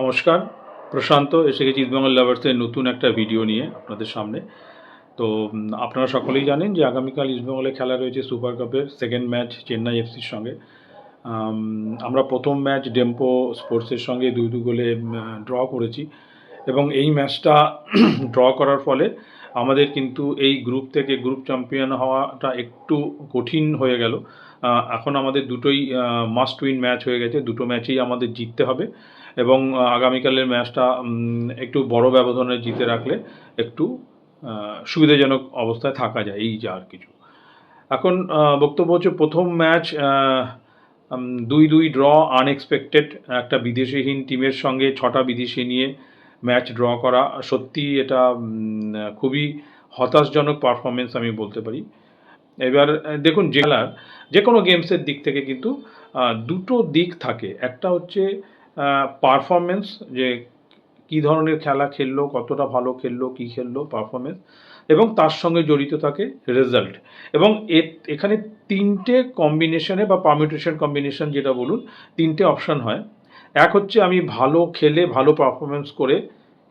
নমস্কার। প্রশান্ত, এসে গেছি ইস্টবেঙ্গল লাভার্সের নতুন একটা ভিডিও নিয়ে আপনাদের সামনে। তো আপনারা সকলেই জানেন যে আগামীকাল ইস্টবেঙ্গলে খেলা রয়েছে সুপার কাপের সেকেন্ড ম্যাচ চেন্নাই এফসির সঙ্গে। আমরা প্রথম ম্যাচ ডেম্পো স্পোর্টসের সঙ্গে দুই দু গোলে ড্র করেছি। এবং এই ম্যাচটা ড্র করার ফলে আমাদের কিন্তু এই গ্রুপ থেকে গ্রুপ চ্যাম্পিয়ন হওয়াটা একটু কঠিন হয়ে গেল। এখন আমাদের দুটোই মাস্ট উইন ম্যাচ হয়ে গেছে। দুটো ম্যাচেই আমাদের জিততে হবে এবং আগামীকালের ম্যাচটা একটু বড় ব্যবধানে জিতে রাখলে একটু সুবিধাজনক অবস্থায় থাকা যায়। এই যা আর কিছু। এখন বক্তব্য হচ্ছে প্রথম ম্যাচ দুই দুই ড্র আনএক্সপেক্টেড একটা বিদেশিহীন টিমের সঙ্গে ছটা বিদেশি নিয়ে ম্যাচ ড্র করা সত্যি এটা খুবই হতাশজনক পারফরমেন্স আমি বলতে পারি। এবার দেখুন, যে খেলার, যে কোনো গেমসের দিক থেকে কিন্তু দুটো দিক থাকে। একটা হচ্ছে পারফরমেন্স যে কী ধরনের খেলা খেললো, কতটা ভালো খেললো, কী খেললো পারফরমেন্স এবং তার সঙ্গে জড়িত থাকে রেজাল্ট এবং এখানে তিনটে কম্বিনেশনে বা পারমিউটেশন কম্বিনেশন যেটা বলুন, তিনটে অপশান হয়। এক হচ্ছে আমি ভালো খেলে ভালো পারফরমেন্স করে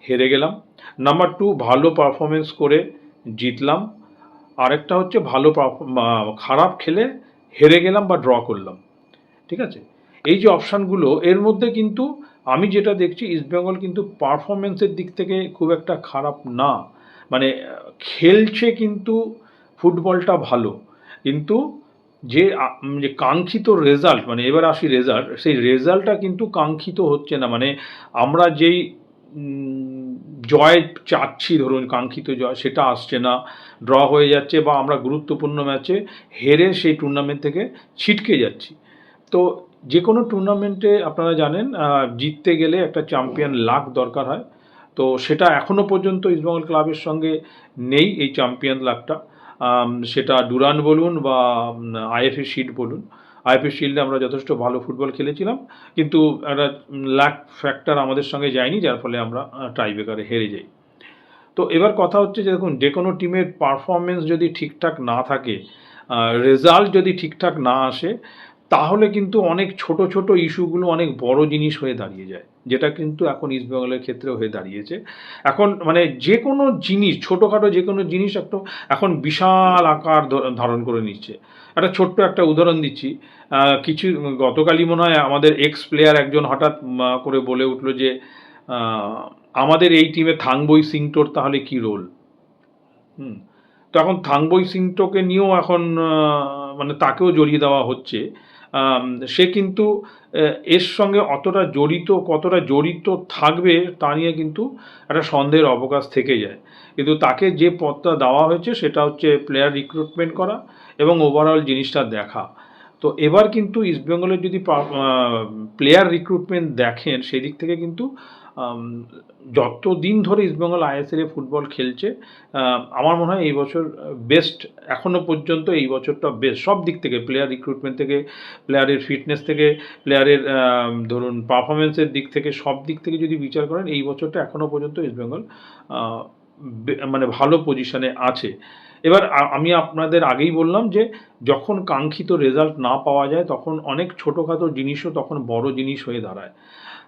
হেরে গেলাম। নাম্বার টু ভালো পারফরমেন্স করে জিতলাম। আরেকটা হচ্ছে ভালো খারাপ খেলে হেরে গেলাম বা ড্র করলাম। ঠিক আছে? এই যে অপশানগুলো এর মধ্যে কিন্তু আমি যেটা দেখছি ইস্টবেঙ্গল কিন্তু পারফরমেন্সের দিক থেকে খুব একটা খারাপ না। মানে খেলছে কিন্তু ফুটবলটা ভালো। কিন্তু যে যে কাঙ্ক্ষিত রেজাল্ট মানে এবার আসি রেজাল্ট সেই রেজাল্টটা কিন্তু কাঙ্ক্ষিত হচ্ছে না। মানে আমরা যেই জয় চাচ্ছি ধরুন কাঙ্ক্ষিত জয় সেটা আসছে না ড্র হয়ে যাচ্ছে বা আমরা গুরুত্বপূর্ণ ম্যাচে হেরে সেই টুর্নামেন্ট থেকে ছিটকে যাচ্ছি। তো যে কোনো টুর্নামেন্টে আপনারা জানেন জিততে গেলে একটা চ্যাম্পিয়ন লাক দরকার হয়। তো সেটা এখনও পর্যন্ত ইস্টবেঙ্গল ক্লাবের সঙ্গে নেই এই চ্যাম্পিয়ন আম, সেটা ডুরান বলুন বা আইএফএ শিট বলুন। আইএফএ শিল্ডে আমরা যথেষ্ট ভালো ফুটবল খেলেছিলাম, কিন্তু একটা ল্যাক ফ্যাক্টর আমাদের সঙ্গে যায়নি, যার ফলে আমরা টাইব্রেকারে হেরে যাই। তো এবার কথা হচ্ছে যে, দেখুন, যে কোনো টিমের পারফরমেন্স যদি ঠিকঠাক না থাকে রেজাল্ট যদি ঠিকঠাক না আসে তাহলে কিন্তু অনেক ছোট ছোট ইস্যুগুলো অনেক বড় জিনিস হয়ে দাঁড়িয়ে যায়, যেটা কিন্তু এখন ইস্টবেঙ্গলের ক্ষেত্রে হয়ে দাঁড়িয়েছে। এখন মানে যে কোনো জিনিস, ছোটোখাটো যে কোনো জিনিস একটু এখন বিশাল আকার ধারণ করে নিচ্ছে। একটা ছোট্ট একটা উদাহরণ দিচ্ছি। কিছু, গতকালই মনে হয় আমাদের এক্স প্লেয়ার একজন হঠাৎ করে বলে উঠল যে আমাদের এই টিমে থাংবই সিংটোর তাহলে কি রোল হুম। তো এখন থাংবই সিংটোকে নিয়েও এখন মানে তাকেও জড়িয়ে দেওয়া হচ্ছে। সে কিন্তু এর সঙ্গে অতটা জড়িত, কতটা জড়িত থাকবে তা নিয়ে কিন্তু একটা সন্দেহের অবকাশ থেকে যায়। কিন্তু তাকে যে পথটা দেওয়া হয়েছে সেটা হচ্ছে প্লেয়ার রিক্রুটমেন্ট করা এবং ওভারঅল জিনিসটা দেখা। তো এবার কিন্তু ইস্টবেঙ্গলের যদি প্লেয়ার রিক্রুটমেন্ট দেখেন, সেদিক থেকে কিন্তু আম, যতদিন ধরে ইস্টবেঙ্গল আইএসএল এ ফুটবল খেলছে আমার মনে হয় এই বছর বেস্ট এখনও পর্যন্ত এই বছরটা বেস্ট সব দিক থেকে প্লেয়ার রিক্রুটমেন্ট থেকে প্লেয়ারের ফিটনেস থেকে প্লেয়ারের ধরুন পারফরমেন্সের দিক থেকে সব দিক থেকে যদি বিচার করেন এই বছরটা এখনও পর্যন্ত ইস্টবেঙ্গল মানে ভালো পজিশনে আছে। এবার আমি আপনাদের আগেই বললাম যে যখন কাঙ্ক্ষিত রেজাল্ট না পাওয়া যায় তখন অনেক ছোটোখাটো জিনিসও তখন বড় জিনিস হয়ে দাঁড়ায়।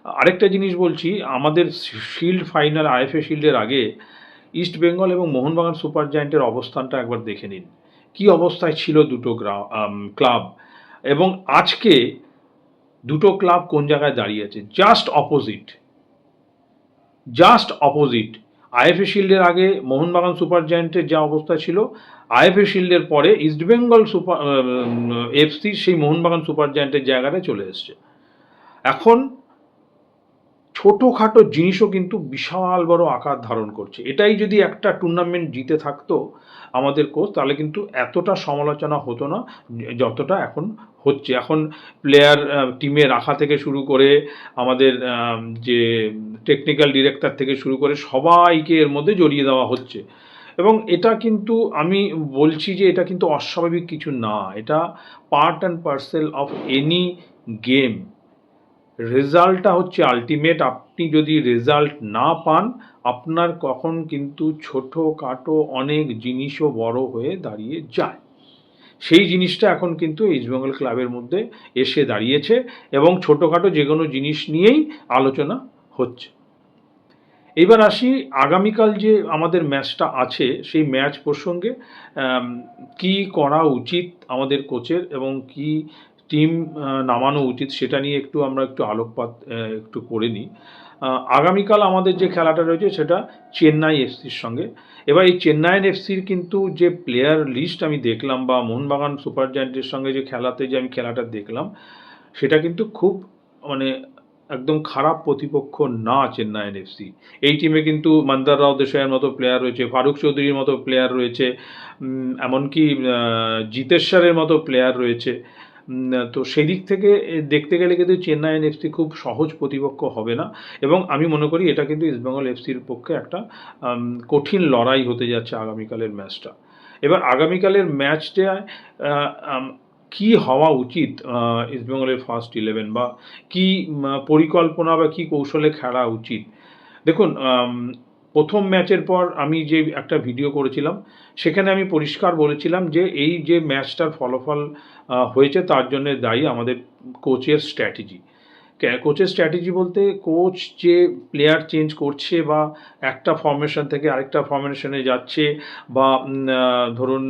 আরেকটা জিনিস বলছি, আমাদের শিল্ড ফাইনাল আইএফএ শিল্ডের আগে ইস্ট বেঙ্গল এবং মোহনবাগান সুপার জায়েন্টের অবস্থানটা একবার দেখে নিন। কি অবস্থায় ছিল দুটো ক্লাব এবং আজকে দুটো ক্লাব কোন জায়গায় দাঁড়িয়ে আছে? Just opposite just opposite I F A শিল্ডের আগে মোহনবাগান সুপার জায়েন্টের যা অবস্থা ছিল আইএফএ শিল্ডের পরে ইস্টবেঙ্গল সুপার এফসি সেই মোহনবাগান সুপার জায়েন্টের জায়গাটায় চলে এসছে। এখন ছোটোখাটো জিনিসও কিন্তু বিশাল বড় আকার ধারণ করছে। এটাই যদি একটা টুর্নামেন্ট জিতে থাকতো আমাদের কোচ তাহলে কিন্তু এতটা সমালোচনা হতো না, যতটা এখন হচ্ছে। এখন প্লেয়ার টিমে রাখা থেকে শুরু করে আমাদের যে টেকনিক্যাল ডিরেক্টর থেকে শুরু করে সবাইকে এর মধ্যে জড়িয়ে দেওয়া হচ্ছে। এবং এটা কিন্তু আমি বলছি যে এটা কিন্তু অস্বাভাবিক কিছু না। এটা part and parcel of any game রেজাল্টটা হচ্ছে আলটিমেট আপনি যদি রেজাল্ট না পান, আপনার কখন কিন্তু ছোটোখাটো অনেক জিনিসও বড় হয়ে দাঁড়িয়ে যায়। সেই জিনিসটা এখন কিন্তু ইস্টবেঙ্গল ক্লাবের মধ্যে এসে দাঁড়িয়েছে এবং ছোটোখাটো যে কোনো জিনিস নিয়েই আলোচনা হচ্ছে। এবার আসি আগামীকাল যে আমাদের ম্যাচটা আছে, সেই ম্যাচ প্রসঙ্গে কি করা উচিত আমাদের কোচের এবং কি টিম নামানো উচিত, সেটা নিয়ে একটু আমরা একটু আলোকপাত একটু করে নিই। আগামীকাল আমাদের যে খেলাটা রয়েছে সেটা চেন্নাই এফসির সঙ্গে। এবার এই চেন্নাইয়ের এফসির কিন্তু যে প্লেয়ার লিস্ট আমি দেখলাম বা মোহনবাগান সুপার জায়েন্টের সঙ্গে যে খেলাতে যে আমি খেলাটা দেখলাম, সেটা কিন্তু খুব মানে একদম খারাপ প্রতিপক্ষ না চেন্নাইয়ের এফসি। এই টিমে কিন্তু মন্দার রাও দেশাইয়ের মতো প্লেয়ার রয়েছে, ফারুক চৌধুরীর মতো প্লেয়ার রয়েছে এমনকি জিতেশ্বরের মতো প্লেয়ার রয়েছে। তো সেই দিক থেকে দেখতে গেলে কিন্তু চেন্নাই চেন্নাইয়ের এফসি খুব সহজ প্রতিপক্ষ হবে না। এবং আমি মনে করি এটা কিন্তু ইস্টবেঙ্গল এফসির পক্ষে একটা কঠিন লড়াই হতে যাচ্ছে আগামীকালের ম্যাচটা। এবার আগামীকালের ম্যাচটা আহ, কি হওয়া উচিত ইস্টবেঙ্গলের ফার্স্ট ইলেভেন বা কি পরিকল্পনা বা কি কৌশলে খেলা উচিত? দেখুন প্রথম ম্যাচের পর আমি যে একটা ভিডিও করেছিলাম, সেখানে আমি পরিষ্কার বলেছিলাম যে এই যে ম্যাচটার ফলাফল হয়েছে তার জন্য দায়ী আমাদের কোচের স্ট্র্যাটেজি। কোচের স্ট্র্যাটেজি বলতে কোচ যে প্লেয়ার চেঞ্জ করছে বা একটা ফর্মেশন থেকে আরেকটা ফরমেশনে যাচ্ছে বা ধরুন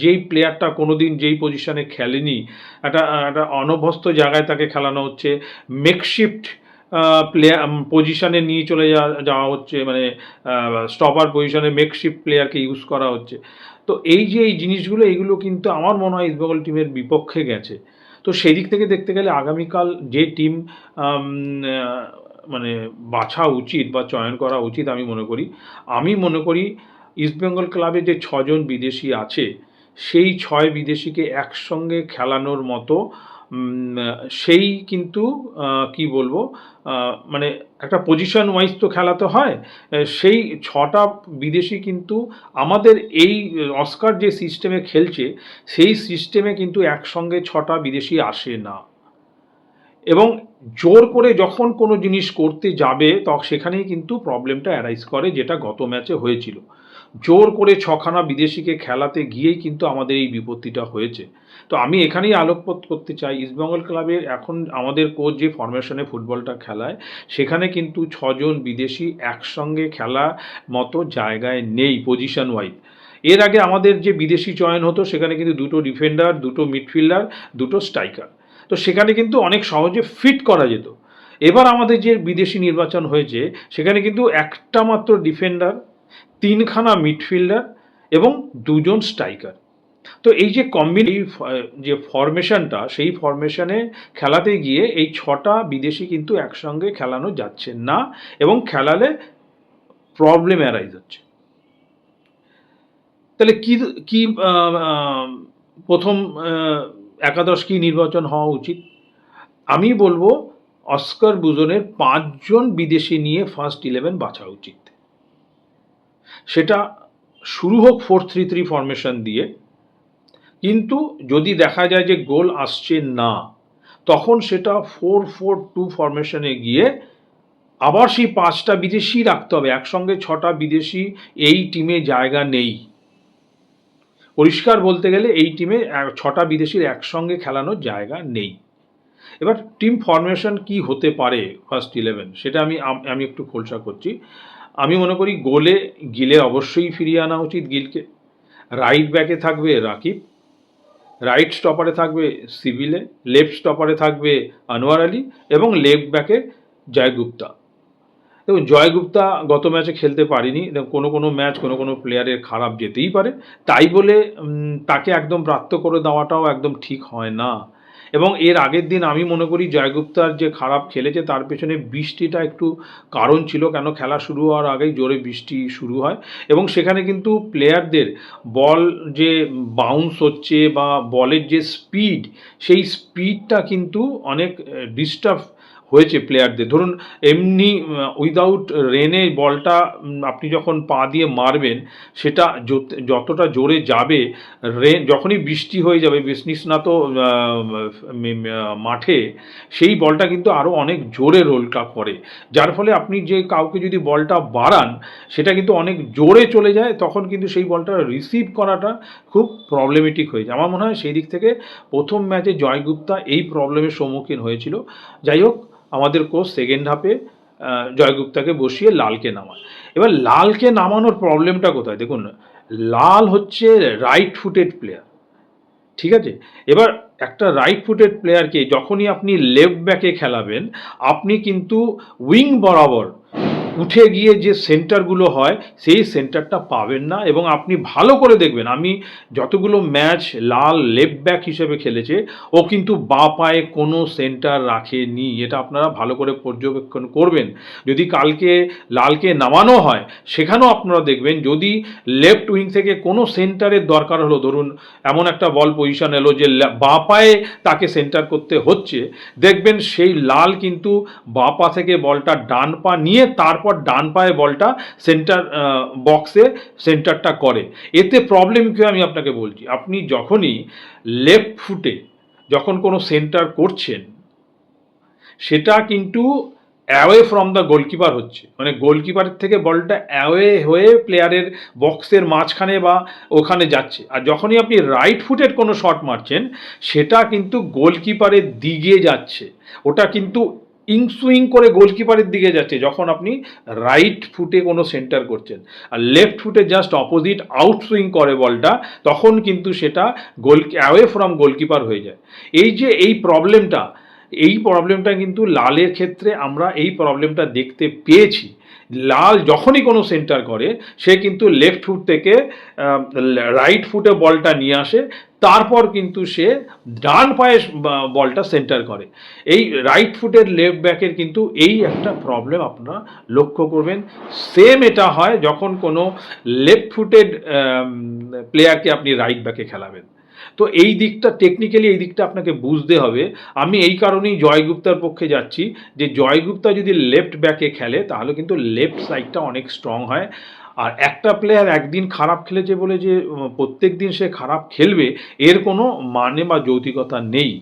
যেই প্লেয়ারটা কোনো দিন যেই পজিশনে খেলেনি, একটা একটা অনভ্যস্ত জায়গায় তাকে খেলানো হচ্ছে মেকশিফট প্লেয়ার পজিশনে নিয়ে চলে যাওয়া হচ্ছে মানে স্টপার পজিশনে মেকশিফট প্লেয়ারকে ইউজ করা হচ্ছে। তো এই যে এই জিনিসগুলো এইগুলো কিন্তু আমার মনে হয় ইস্টবেঙ্গল টিমের বিপক্ষে গেছে। তো সেই দিক থেকে দেখতে গেলে আগামীকাল যে টিম মানে বাছা উচিত বা চয়ন করা উচিত আমি মনে করি, আমি মনে করি ইস্টবেঙ্গল ক্লাবে যে ছজন বিদেশি আছে, সেই ছয় বিদেশিকে একসঙ্গে খেলানোর মতো সেই কিন্তু কি বলব মানে একটা পজিশন ওয়াইজ তো খেলাতে হয় সেই ছটা বিদেশি কিন্তু আমাদের এই অস্কার যে সিস্টেমে খেলছে, সেই সিস্টেমে কিন্তু একসঙ্গে ছটা বিদেশি আসে না। এবং জোর করে যখন কোনো জিনিস করতে যাবে তখন সেখানেই কিন্তু প্রবলেমটা অ্যারাইজ করে, যেটা গত ম্যাচে হয়েছিল। জোর করে ছখানা বিদেশিকে খেলাতে গিয়েই কিন্তু আমাদের এই বিপত্তিটা হয়েছে। তো আমি এখানেই আলোকপাত করতে চাই। ইস্টবেঙ্গল ক্লাবের এখন আমাদের কোচ যে ফরমেশনে ফুটবলটা খেলায়, সেখানে কিন্তু ছজন বিদেশি একসঙ্গে খেলা মতো জায়গায় নেই পজিশন ওয়াইজ এর আগে আমাদের যে বিদেশি চয়ন হতো, সেখানে কিন্তু দুটো ডিফেন্ডার দুটো মিডফিল্ডার দুটো স্ট্রাইকার তো সেখানে কিন্তু অনেক সহজে ফিট করা যেত। এবার আমাদের যে বিদেশি নির্বাচন হয়েছে, সেখানে কিন্তু একটা মাত্র ডিফেন্ডার তিনখানা মিডফিল্ডার এবং দুজন স্ট্রাইকার তো এই যে কম্বিন এই যে ফরমেশনটা সেই ফরমেশনে খেলাতে গিয়ে এই ছটা বিদেশি কিন্তু একসঙ্গে খেলানো যাচ্ছে না এবং খেলালে প্রবলেম অ্যারাইজ হচ্ছে। তাহলে কি কি প্রথম একাদশ কি নির্বাচন হওয়া উচিত? আমি বলব অস্কার বুজনের পাঁচজন বিদেশি নিয়ে ফার্স্ট ইলেভেন বাছা উচিত। সেটা শুরু হোক ফোর থ্রি থ্রি ফরমেশন দিয়ে। কিন্তু যদি দেখা যায় যে গোল আসছে না, তখন সেটা ফোর ফোর টু ফরমেশনে গিয়ে আবার সেই পাঁচটা বিদেশি রাখতে হবে। একসঙ্গে ছটা বিদেশি এই টিমে জায়গা নেই। পরিষ্কার বলতে গেলে এই টিমে ছটা বিদেশির একসঙ্গে খেলানোর জায়গা নেই। এবার টিম ফরমেশন কি হতে পারে ফার্স্ট ইলেভেন সেটা আমি আমি একটু খোলসা করছি। আমি মনে করি গোলে গিলে অবশ্যই ফিরিয়ে আনা উচিত গিলকে। রাইট ব্যাকে থাকবে রাকিব রাইট স্টপারে থাকবে সিভিলে লেফট স্টপারে থাকবে আনোয়ার আলী এবং লেফট ব্যাকে জয়গুপ্তা। দেখুন, জয়গুপ্তা গত ম্যাচে খেলতে পারিনি। কোনো কোনো ম্যাচ কোনো কোনো প্লেয়ারের খারাপ যেতেই পারে। তাই বলে তাকে একদম প্রাপ্ত করে দেওয়াটাও একদম ঠিক হয় না। এবং এর আগের দিন আমি মনে করি জয়গুপ্তার যে খারাপ খেলেছে, তার পেছনে বৃষ্টিটা একটু কারণ ছিল কেন খেলা শুরু হওয়ার আগেই জোরে বৃষ্টি শুরু হয়। এবং সেখানে কিন্তু প্লেয়ারদের বল যে বাউন্স হচ্ছে বা বলের যে স্পিড সেই স্পিডটা কিন্তু অনেক ডিস্টার্ব হয়েছে প্লেয়ারদের ধরুন এমনি উইদাউট রেনে বলটা আপনি যখন পা দিয়ে মারবেন সেটা যতটা জোরে যাবে রেন যখনই বৃষ্টি হয়ে যাবে বৃষ্ণিস্নাত আহ, মাঠে সেই বলটা কিন্তু আরও অনেক জোরে রোলটা করে। যার ফলে আপনি যে কাউকে যদি বলটা বাড়ান সেটা কিন্তু অনেক জোরে চলে যায় তখন কিন্তু সেই বলটা রিসিভ করাটা খুব প্রবলেমেটিক হয়ে যায়। আমার মনে হয় সেই দিক থেকে প্রথম ম্যাচে জয়গুপ্তা এই প্রবলেমের সম্মুখীন হয়েছিল। যাই হোক আমাদের কোচ সেকেন্ড হাফে জয়গুপ্তাকে বসিয়ে লালকে নামায়। এবার লালকে নামানোর প্রবলেমটা কোথায়? দেখুন, লাল হচ্ছে রাইট ফুটেড প্লেয়ার ঠিক আছে? এবার একটা রাইট ফুটেড প্লেয়ারকে যখনই আপনি লেফট ব্যাকে খেলাবেন, আপনি কিন্তু উইং বরাবর উঠে গিয়ে যে সেন্টারগুলো হয়, সেই সেন্টারটা পাবেন না এবং আপনি ভালো করে দেখবেন। আমি যতগুলো ম্যাচ লাল লেফট ব্যাক হিসেবে খেলেছে, ও কিন্তু বা পায়ে কোনো সেন্টার রাখেনি, এটা আপনারা ভালো করে পর্যবেক্ষণ করবেন। যদি কালকে লালকে নামানো হয়, সেখানেও আপনারা দেখবেন, যদি লেফট উইং থেকে কোনো সেন্টারের দরকার হলো, ধরুন এমন একটা বল পজিশন এলো যে বা পায়ে তাকে সেন্টার করতে হচ্ছে, দেখবেন সেই লাল কিন্তু বাঁ পা থেকে বলটা ডান পা নিয়ে তারপর ডান পায়ে বলটা সেন্টার বক্সে সেন্টারটা করে। এতে প্রবলেম কি আমি আপনাকে বলছি। আপনি যখনই লেফট ফুটে যখন কোনো সেন্টার করছেন, সেটা কিন্তু অ্যাওয়ে ফ্রম দ্য গোলকিপার হচ্ছে। মানে গোলকিপারের থেকে বলটা অ্যাওয়ে হয়ে প্লেয়ারের বক্সের মাঝখানে বা ওখানে যাচ্ছে। আর যখনই আপনি রাইট ফুটের কোনো শট মারছেন, সেটা কিন্তু গোলকিপারের দিকে যাচ্ছে। ওটা কিন্তু ইনসুইং করে গোলকিপারের দিকে যাচ্ছে, যখন আপনি রাইট ফুটে কোনো সেন্টার করছেন। আর লেফট ফুটে জাস্ট অপোজিট আউট সুইং করে বলটা, তখন কিন্তু সেটা গোল অ্যাওয়ে ফ্রম গোলকিপার হয়ে যায়। এই যে এই প্রবলেমটা এই প্রবলেমটা কিন্তু লালের ক্ষেত্রে আমরা এই প্রবলেমটা দেখতে পেয়েছি। লাল যখনই কোনো সেন্টার করে, সে কিন্তু লেফট ফুট থেকে রাইট ফুটে বলটা নিয়ে আসে, তারপর কিন্তু সে ডান পায়ে বলটা সেন্টার করে। এই রাইট ফুটের লেফট ব্যাকের কিন্তু এই একটা প্রবলেম আপনারা লক্ষ্য করবেন। সেম এটা হয় যখন কোনো লেফট ফুটেড প্লেয়ারকে আপনি রাইট ব্যাকে খেলাবেন। তো এই দিকটা টেকনিক্যালি এই দিকটা আপনাকে বুঝতে হবে। আমি এই কারণেই জয়গুপ্তার পক্ষে যাচ্ছি যে জয়গুপ্তা যদি লেফট ব্যাকে খেলে, তাহলে কিন্তু লেফট সাইডটা অনেক স্ট্রং হয়। আর একটা প্লেয়ার একদিন খারাপ খেলেছে বলে যে প্রত্যেক দিন সে খারাপ খেলবে, এর কোনো মানে বা যৌতিকতা নেই।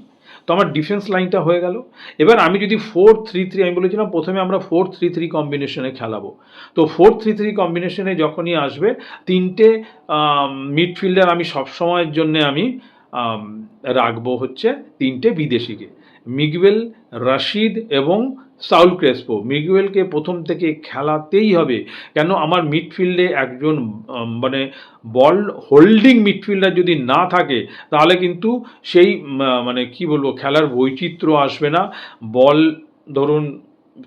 তো আমার ডিফেন্স লাইনটা হয়ে গেল। এবার আমি যদি ফোর থ্রি থ্রি আমি বলেছিলাম প্রথমে আমরা ফোর থ্রি থ্রি কম্বিনেশনে খেলাবো। তো ফোর থ্রি থ্রি কম্বিনেশনে যখনই আসবে, তিনটে মিডফিল্ডার আমি সবসময়ের জন্য আমি রাখব হচ্ছে তিনটে বিদেশিকে। মিগুয়েল রাশিদ এবং সাউল ক্রেসপো। মিগুয়েলকে প্রথম থেকে খেলাতেই হবে। কেন? আমার মিডফিল্ডে একজন মানে বল হোল্ডিং মিডফিল্ডার যদি না থাকে, তাহলে কিন্তু সেই মানে কি বলব, খেলার বৈচিত্র্য আসবে না। বল, ধরুন,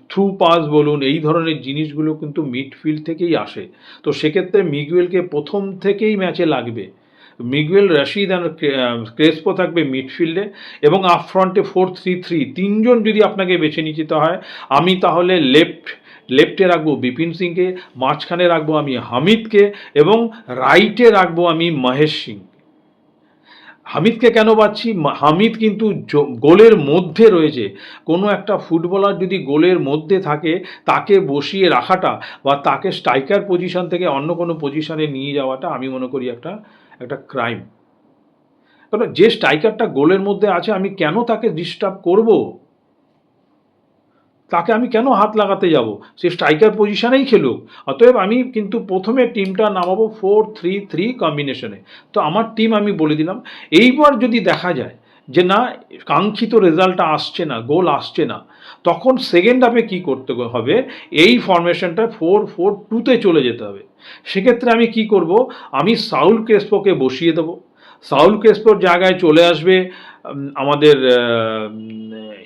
থ্রু পাস বলুন, এই ধরনের জিনিসগুলো কিন্তু মিডফিল্ড থেকেই আসে। তো সেক্ষেত্রে মিগুয়েলকে প্রথম থেকেই ম্যাচে লাগবে। মিগুয়েল, রশিদ আর ক্রেসপো থাকবে মিডফিল্ডে এবং আপ ফ্রন্টে ফোর থ্রি থ্রি। তিনজন যদি আপনাকে বেছে নিতে হয়, আমি তাহলে লেফট, লেফটে রাখব বিপিন সিংকে, মাঝখানে রাখব আমি হামিদকে এবং রাইটে রাখব আমি মহেশ সিং। হামিদকে কেন পাচ্ছি? হামিদ কিন্তু গোলের মধ্যে রয়েছে। কোনো একটা ফুটবলার যদি গোলের মধ্যে থাকে, তাকে বসিয়ে রাখাটা বা তাকে স্ট্রাইকার পজিশন থেকে অন্য কোনো পজিশনে নিয়ে যাওয়াটা আমি মনে করি একটা একটা ক্রাইম কারণ যে স্ট্রাইকারটা গোলের মধ্যে আছে, আমি কেন তাকে ডিস্টার্ব করব? তাকে আমি কেন হাত লাগাতে যাব? সে স্ট্রাইকার পজিশনেই খেলুক। অতএব আমি কিন্তু প্রথমে টিমটা নামাবো ফোর থ্রি থ্রি কম্বিনেশনে তো আমার টিম আমি বলে দিলাম। এইবার যদি দেখা যায় যে না, কাঙ্ক্ষিত রেজাল্টটা আসছে না গোল আসছে না, তখন সেকেন্ড হাফে কী করতে হবে? এই ফরমেশনটা ফোর ফোর টুতে চলে যেতে হবে। সেক্ষেত্রে আমি কি করব? আমি সাউল ক্রেসপোকে বসিয়ে দেবো। সাউল ক্রেসপোর জায়গায় চলে আসবে আমাদের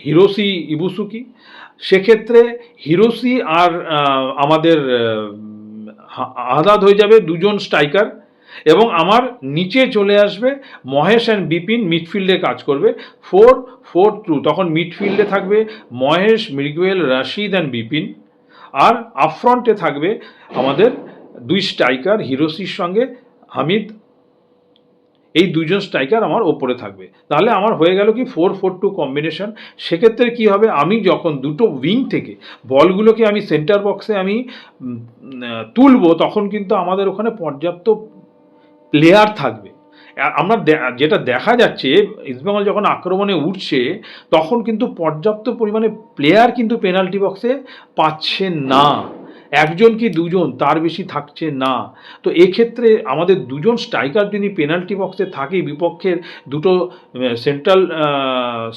হিরোসি ইবুসুকি। সেক্ষেত্রে হিরোসি আর আমাদের আদাদ হয়ে যাবে দুজন স্ট্রাইকার এবং আমার নিচে চলে আসবে মহেশ অ্যান্ড বিপিন মিডফিল্ডে কাজ করবে। ফোর ফোর টু তখন মিডফিল্ডে থাকবে মহেশ মৃগুয়েল রাশিদ অ্যান্ড বিপিন। আর আফ্রন্টে থাকবে আমাদের দুই স্ট্রাইকার হিরোসির সঙ্গে হামিদ। এই দুজন স্ট্রাইকার আমার ওপরে থাকবে। তাহলে আমার হয়ে গেল কি ফোর ফোর টু কম্বিনেশন সেক্ষেত্রে কি হবে? আমি যখন দুটো উইং থেকে বলগুলোকে আমি সেন্টার বক্সে আমি তুলবো, তখন কিন্তু আমাদের ওখানে পর্যাপ্ত প্লেয়ার থাকবে। আমরা যেটা দেখা যাচ্ছে ইস্টবেঙ্গল যখন আক্রমণে উঠছে, তখন কিন্তু পর্যাপ্ত পরিমাণে প্লেয়ার কিন্তু পেনাল্টি বক্সে পাচ্ছে না। একজন কি দুজন, তার বেশি থাকছে না। তো এক্ষেত্রে আমাদের দুজন স্ট্রাইকার যদি পেনাল্টি বক্সে থাকে, বিপক্ষের দুটো সেন্ট্রাল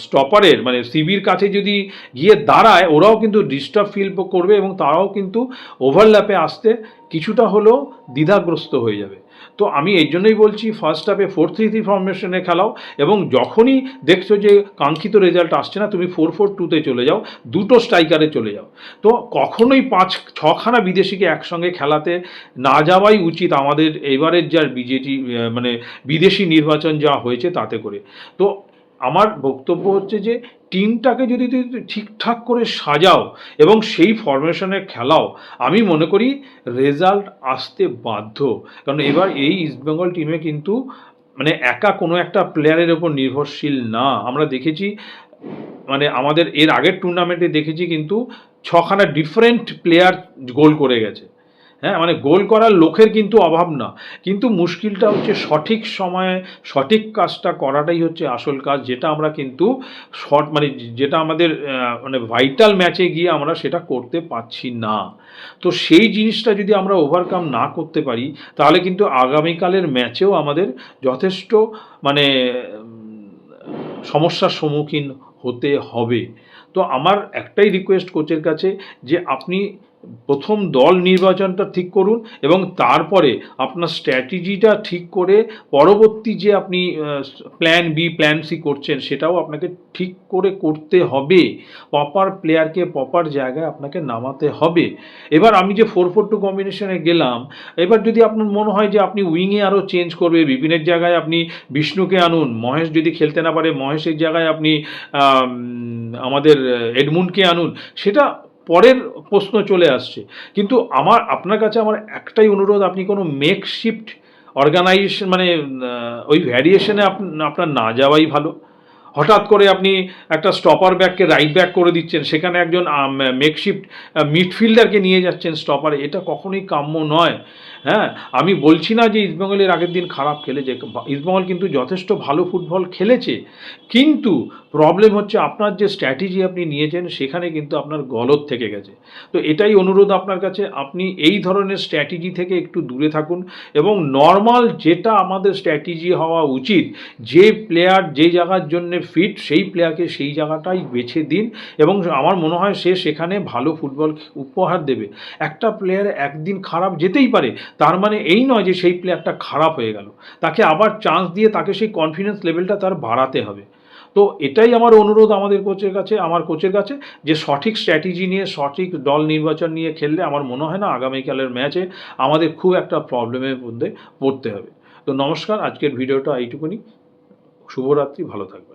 স্টপারের মানে সিবির কাছে যদি গিয়ে দাঁড়ায়, ওরাও কিন্তু ডিস্টার্ব ফিল করবে এবং তারাও কিন্তু ওভারল্যাপে আসতে কিছুটা হলেও দ্বিধাগ্রস্ত হয়ে যাবে। তো আমি এই জন্যই বলছি ফার্স্ট হাফে ফোর থ্রি থ্রি ফর্মেশনে খেলাও এবং যখনই দেখছ যে কাঙ্ক্ষিত রেজাল্ট আসছে না, তুমি ফোর ফোর টুতে চলে যাও, দুটো স্ট্রাইকারে চলে যাও। তো কখনোই পাঁচ, ছখানা বিদেশিকে একসঙ্গে খেলাতে না যাওয়াই উচিত আমাদের এবারের যা বিজেপি মানে বিদেশি নির্বাচন যা হয়েছে তাতে করে। তো আমার বক্তব্য হচ্ছে যে টিমটাকে যদি ঠিকঠাক করে সাজাও এবং সেই ফরমেশনে খেলাও, আমি মনে করি রেজাল্ট আসতে বাধ্য। কারণ এবার এই ইস্টবেঙ্গল টিমে কিন্তু মানে একা কোনো একটা প্লেয়ারের ওপর নির্ভরশীল না। আমরা দেখেছি মানে আমাদের এর আগের টুর্নামেন্টে দেখেছি কিন্তু ছখানা ডিফারেন্ট প্লেয়ার গোল করে গেছে। হ্যাঁ মানে গোল করার লোকের কিন্তু অভাব না। কিন্তু মুশকিলটা হচ্ছে সঠিক সময়ে সঠিক কাজটা করাটাই হচ্ছে আসল কাজ, যেটা আমরা কিন্তু শর্ট মানে যেটা আমাদের মানে ভাইটাল ম্যাচে গিয়ে আমরা সেটা করতে পারছি না। তো সেই জিনিসটা যদি আমরা ওভারকাম না করতে পারি, তাহলে কিন্তু আগামীকালের ম্যাচেও আমাদের যথেষ্ট মানে সমস্যার সম্মুখীন হতে হবে। তো আমার একটাই রিকোয়েস্ট কোচের কাছে যে আপনি প্রথম দল নির্বাচনটা ঠিক করুন এবং তারপরে আপনার স্ট্র্যাটেজিটা ঠিক করে পরবর্তী যে আপনি প্ল্যান বি প্ল্যান সি করছেন সেটাও আপনাকে ঠিক করে করতে হবে। প্রপার প্লেয়ারকে প্রপার জায়গায় আপনাকে নামাতে হবে। এবার আমি যে ফোর ফোর টু কম্বিনেশনে গেলাম, এবার যদি আপনার মনে হয় যে আপনি উইংয়ে আরও চেঞ্জ করবে বিপিনের জায়গায় আপনি বিষ্ণুকে আনুন, মহেশ যদি খেলতে না পারে, মহেশের জায়গায় আপনি আমাদের এডমুন্ডকে আনুন, সেটা পরের প্রশ্ন চলে আসছে। কিন্তু আমার, আপনার কাছে আমার একটাই অনুরোধ, আপনি কোনো মেকশিফট অর্গানাইজেশন মানে ওই ভ্যারিয়েশনে আপনার না যাওয়াই ভালো। হঠাৎ করে আপনি একটা স্টপার ব্যাককে রাইট ব্যাক করে দিচ্ছেন, সেখানে একজন মেকশিফট মিডফিল্ডারকে নিয়ে যাচ্ছেন স্টপারে এটা কখনোই কাম্য নয়। হ্যাঁ আমি বলছি না যে ইস্টবেঙ্গলের আগের দিন খারাপ খেলেছে ইস্টবেঙ্গল কিন্তু যথেষ্ট ভালো ফুটবল খেলেছে। কিন্তু প্রবলেম হচ্ছে আপনার যে স্ট্র্যাটেজি আপনি নিয়েছেন, সেখানে কিন্তু আপনার গলত থেকে গেছে। তো এটাই অনুরোধ আপনার কাছে, আপনি এই ধরনের স্ট্র্যাটেজি থেকে একটু দূরে থাকুন এবং নর্মাল যেটা আমাদের স্ট্র্যাটেজি হওয়া উচিত, যে প্লেয়ার যে জায়গার জন্য ফিট সেই প্লেয়ারকে সেই জায়গাটাই বেছে দিন এবং আমার মনে হয় সে সেখানে ভালো ফুটবল উপহার দেবে। একটা প্লেয়ার একদিন খারাপ যেতেই পারে তার মানে এই নয় যে সেই প্লেয়ারটা খারাপ হয়ে গেল। তাকে আবার চান্স দিয়ে তাকে সেই কনফিডেন্স লেভেলটা তার বাড়াতে হবে। তো এটাই আমার অনুরোধ আমাদের কোচের কাছে, আমার কোচের কাছে যে সঠিক স্ট্র্যাটেজি নিয়ে, সঠিক দল নির্বাচন নিয়ে খেললে আমার মনে হয় না আগামীকালের ম্যাচে আমাদের খুব একটা প্রবলেমের মধ্যে পড়তে হবে। তো নমস্কার, আজকের ভিডিওটা এইটুকুনি। শুভরাত্রি, ভালো থাকবেন।